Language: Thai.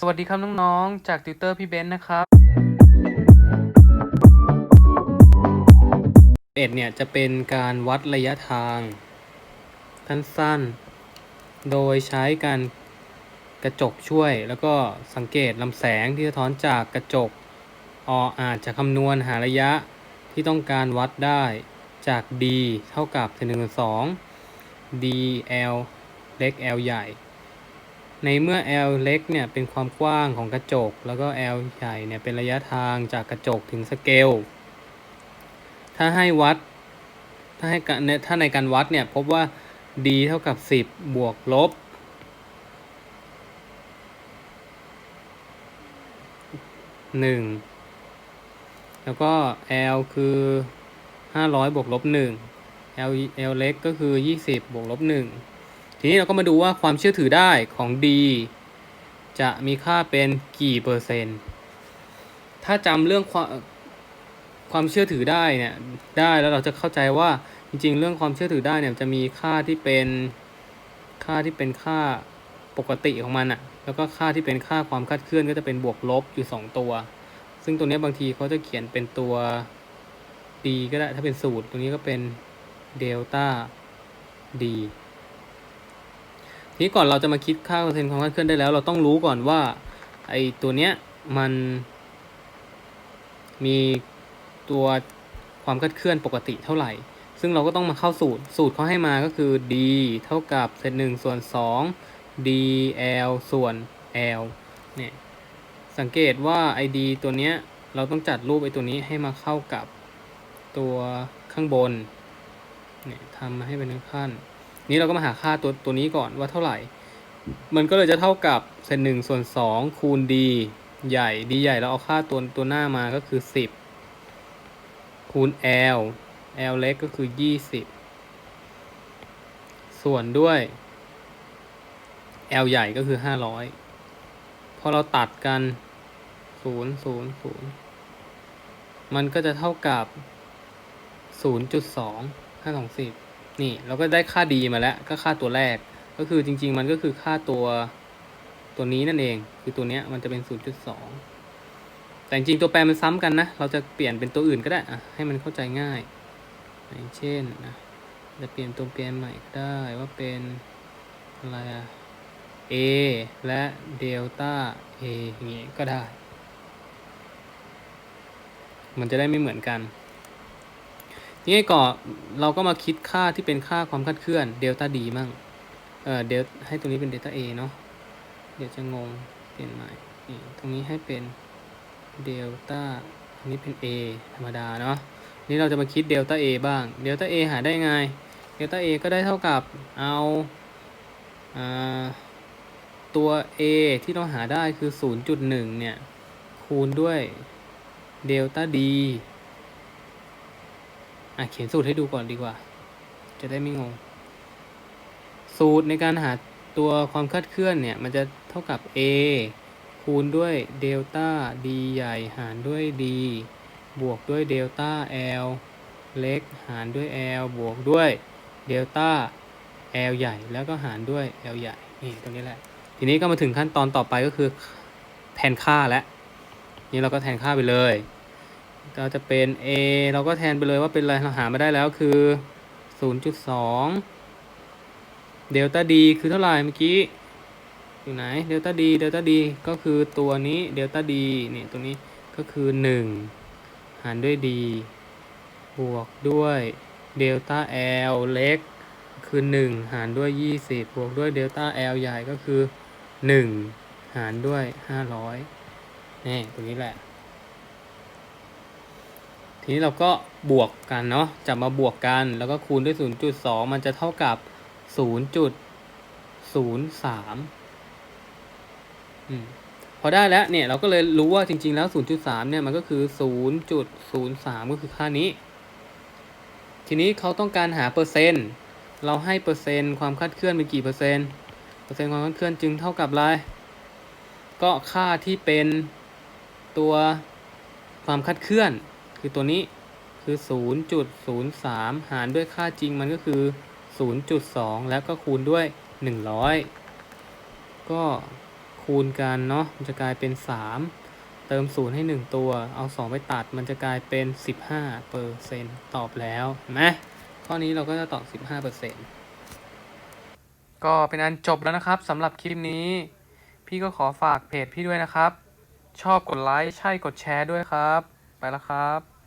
สวัสดีครับน้องๆ จากติวเตอร์พี่เบนซ์นะครับเอ็ดเนี่ยจะเป็นการวัดระยะทางสั้นๆ โดยใช้การกระจกช่วย แล้วก็สังเกตลำแสงที่สะท้อนจากกระจกออาจจะคำนวณหาระยะที่ต้องการวัดได้จาก d เท่ากับ1นึ่งสอง dl เล็ก l ใหญ่ ในเมื่อ L เล็กเนี่ยเป็นความกว้างของกระจก แล้วก็ L ใหญ่เนี่ยเป็นระยะทางจากกระจกถึงสเกล ถ้าให้วัด ถ้าให้การเนี่ยถ้าในการวัดเนี่ยพบว่า d เท่ากับ 10 บวกลบ 1 แล้วก็ L คือ 500 บวกลบ 1 L L เล็กก็คือ 20 บวกลบ 1 ทีนี้เราก็มาดูว่าความเชื่อถือได้ของ D จะมีค่าเป็นกี่เปอร์เซ็นต์ ถ้าจำเรื่องความความเชื่อถือได้เนี่ยได้แล้วเราจะเข้าใจว่าจริง ๆ เรื่องความเชื่อถือได้เนี่ยจะมีค่าที่เป็นค่าที่เป็นค่าปกติของมันอะแล้วก็ค่าที่เป็นค่าความคาดเคลื่อนก็จะเป็นบวกลบอยู่ 2 ตัว ซึ่งตัวนี้บางทีเขาจะเขียนเป็นตัว d ก็ได้ถ้าเป็นสูตร ตัวนี้ก็เป็นเดลต้า d ที นี้ก่อนเราจะมาคิดค่าเปอร์เซ็นต์ความคลาดเคลื่อนได้แล้ว เราต้องรู้ก่อนว่าไอตัวเนี้ยมันมีตัวความคลาดเคลื่อนปกติเท่าไหร่ ซึ่งเราก็ต้องมาเข้าสูตร สูตรเขาให้มาก็คือ d เท่ากับเศษหนึ่งส่วน2 dl ส่วน l เนี่ย สังเกตว่าไอ d ตัวเนี้ยเราต้องจัดรูปไอตัวนี้ให้มาเข้ากับตัวข้างบน เนี่ยทำมาให้เป็นขั้น นี้เราก็มาหาค่าตัวตัวนี้ก่อนว่าเท่าไหร่ มันก็เลยจะเท่ากับเศษหนึ่งส่วนสองคูณ d ใหญ่ d ใหญ่เราเอาค่าตัวตัวหน้ามาก็คือสิบคูณ l l เล็กก็คือยี่สิบส่วนด้วย l ใหญ่ก็คือห้าร้อยพอเราตัดกันศูนย์ศูนย์ศูนย์มันก็จะเท่ากับศูนย์จุดสองห้าสองสิบ นี่เราก็ได้ค่าดีมาแล้วก็ค่าตัวแรก ก็คือจริง ๆ มันก็คือค่าตัวตัวนี้นั่นเอง คือตัวเนี้ยมันจะเป็น 0.2 แต่จริงๆตัวแปรมันซ้ำกันนะ เราจะเปลี่ยนเป็นตัวอื่นก็ได้อะให้มันเข้าใจง่ายอย่างเช่นนะจะเปลี่ยนตัวแปรใหม่ก็ได้ว่าเป็นอะไรอะ a และเดลต้า a อย่างเงี้ยก็ได้ มันจะได้ไม่เหมือนกัน ทีนี้ก่อเราก็มาคิดค่าที่เป็นค่าความคลาดเคลื่อนเดลต้าดีมั่งเออเดลให้ตรงนี้เป็นเดลต้าเอเนาะเดี๋ยวจะงงเปลี่ยนใหม่ตรงนี้ให้เป็นเดลต้าอันนี้เป็น A ธรรมดาเนาะนี่เราจะมาคิดเดลต้า A บ้างเดลต้า A หาได้ไงเดลต้า A ก็ได้เท่ากับเอาอาตัว A ที่เราหาได้คือ 0.1 เนี่ย คูณด้วยเดลต้า D อะเขียนสูตรให้ดูก่อนดีกว่า จะได้ไม่งง สูตรในการหาตัวความคลาดเคลื่อนเนี่ย มันจะเท่ากับ a คูณด้วยเดลต้า d ใหญ่หารด้วย d บวกด้วยเดลต้า l เล็กหารด้วย l บวกด้วยเดลต้า l ใหญ่แล้วก็หารด้วย l ใหญ่ นี่ตรงนี้แหละ ทีนี้ก็มาถึงขั้นตอนต่อไปก็คือแทนค่าแล้วนี่เราก็แทนค่าไปเลย ก็จะเป็น a เราก็แทนไปเลยว่าเป็นอะไรเราหามาได้แล้วคือ 0.2 เดลต้า d คือเท่าไหร่เมื่อกี้ อยู่ไหน เดลต้า d เดลต้า d ก็คือตัวนี้ เดลต้า d นี่ตรงนี้ก็คือ 1 หารด้วย d บวกด้วยเดลต้า l เล็กคือ 1 หารด้วย 20 บวกด้วยเดลต้า l ใหญ่ก็คือ 1 หารด้วย 500นี่ตรงนี้แหละ ทีนี้เราก็บวกกันเนาะจับมาบวกกันแล้วก็คูณด้วย 0.2 มันจะเท่ากับ 0.03อืมพอได้แล้วเนี่ยเราก็เลยรู้ว่าจริง ๆ แล้ว 0.3 เนี่ยมันก็คือ 0.03 ก็คือค่านี้ ทีนี้เขาต้องการหาเปอร์เซ็นต์ เราให้เปอร์เซ็นต์ความคลาดเคลื่อนเป็นกี่เปอร์เซ็นต์ เปอร์เซ็นต์ความคลาดเคลื่อนจึงเท่ากับอะไร ก็ค่าที่เป็นตัวความคลาดเคลื่อน คือตัวนี้คือ 0.03 หารด้วยค่าจริงมันก็คือ 0.2 แล้วก็คูณด้วย 100 ก็คูณกันเนาะมันจะกลายเป็นสามเติมศูนย์ให้หนึ่งตัว เอาสองไปตัดมันจะกลายเป็นสิบห้าเปอร์เซ็นต์ตอบแล้วเห็นไหมข้อนี้เราก็จะตอบสิบห้าเปอร์เซ็นต์ก็เป็นอันจบแล้วนะครับสำหรับคลิปนี้ พี่ก็ขอฝากเพจพี่ด้วยนะครับ ชอบกดไลค์ใช่กดแชร์ด้วยครับ ไปแล้วครับ